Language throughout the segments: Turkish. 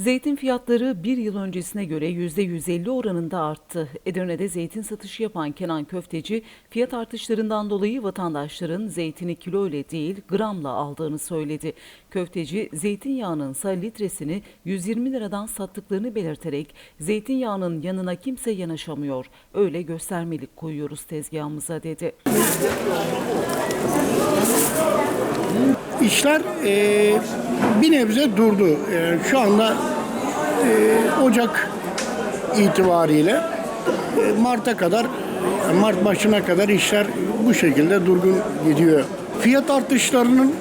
Zeytin fiyatları bir yıl öncesine göre %150 oranında arttı. Edirne'de zeytin satışı yapan Kenan Köfteci, fiyat artışlarından dolayı vatandaşların zeytini kilo ile değil gramla aldığını söyledi. Köfteci, zeytinyağının ise litresini 120 liradan sattıklarını belirterek, zeytinyağının yanına kimse yanaşamıyor, öyle göstermelik koyuyoruz tezgahımıza dedi. İşler e, bir nebze durdu. E, şu anda e, Ocak itibariyle e, Mart'a kadar, e, Mart başına kadar işler bu şekilde durgun gidiyor. Fiyat artışlarının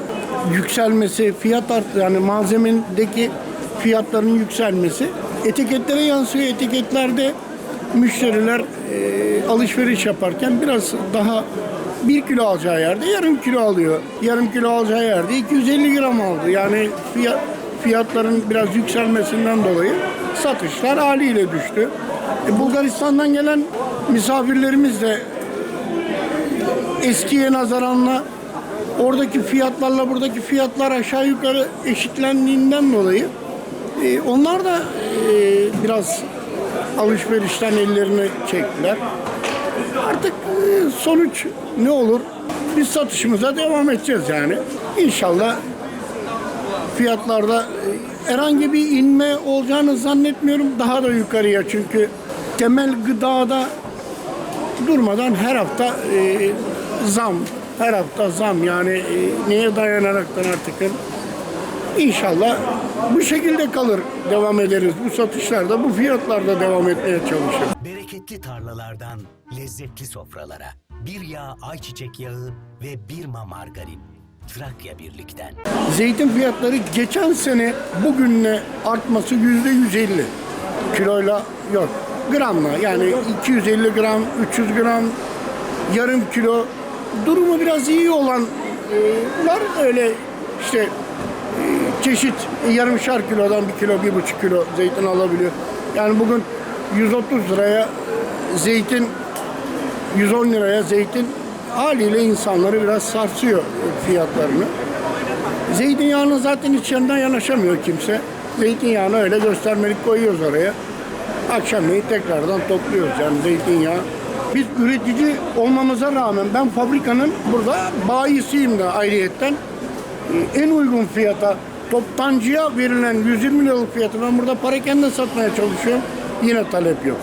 yükselmesi, fiyat art yani malzemedeki fiyatların yükselmesi etiketlere yansıyor. Etiketlerde müşteriler e, alışveriş yaparken biraz daha bir kilo alacağı yerde yarım kilo alıyor. Yarım kilo alacağı yerde 250 gram aldı. Yani fiyat, fiyatların biraz yükselmesinden dolayı satışlar haliyle düştü. E, Bulgaristan'dan gelen misafirlerimiz de eskiye nazaranla oradaki fiyatlarla buradaki fiyatlar aşağı yukarı eşitlendiğinden dolayı e, onlar da e, biraz alışverişten ellerini çektiler. Artık e, sonuç ne olur? Biz satışımıza devam edeceğiz yani. İnşallah fiyatlarda e, herhangi bir inme olacağını zannetmiyorum. Daha da yukarıya çünkü temel gıdada durmadan her hafta e, zam, her hafta zam yani e, neye dayanaraktan artık İnşallah bu şekilde kalır, devam ederiz. Bu satışlarda, bu fiyatlarda devam etmeye çalışırız. Bereketli tarlalardan lezzetli sofralara. Bir yağ ayçiçek yağı ve bir ma margarin. Trakya Birlik'ten. Zeytin fiyatları geçen sene bugünle artması yüzde 150. Kiloyla yok. Gramla yani 250 gram, 300 gram, yarım kilo. Durumu biraz iyi olan e, öyle işte e, çeşit e, yarımşar kilodan bir kilo, bir buçuk kilo zeytin alabiliyor. Yani bugün 130 liraya zeytin 110 liraya zeytin haliyle insanları biraz sarsıyor fiyatlarını. Zeytinyağını zaten içinden yanaşamıyor kimse. Zeytinyağını öyle göstermelik koyuyoruz oraya. Akşamleyin tekrardan topluyoruz yani zeytinyağı. Biz üretici olmamıza rağmen ben fabrikanın burada bayisiyim de ayrıyetten. Ee, En uygun fiyata toptancıya verilen 120 liralık fiyatı ben burada parakende satmaya çalışıyorum. Yine talep yok.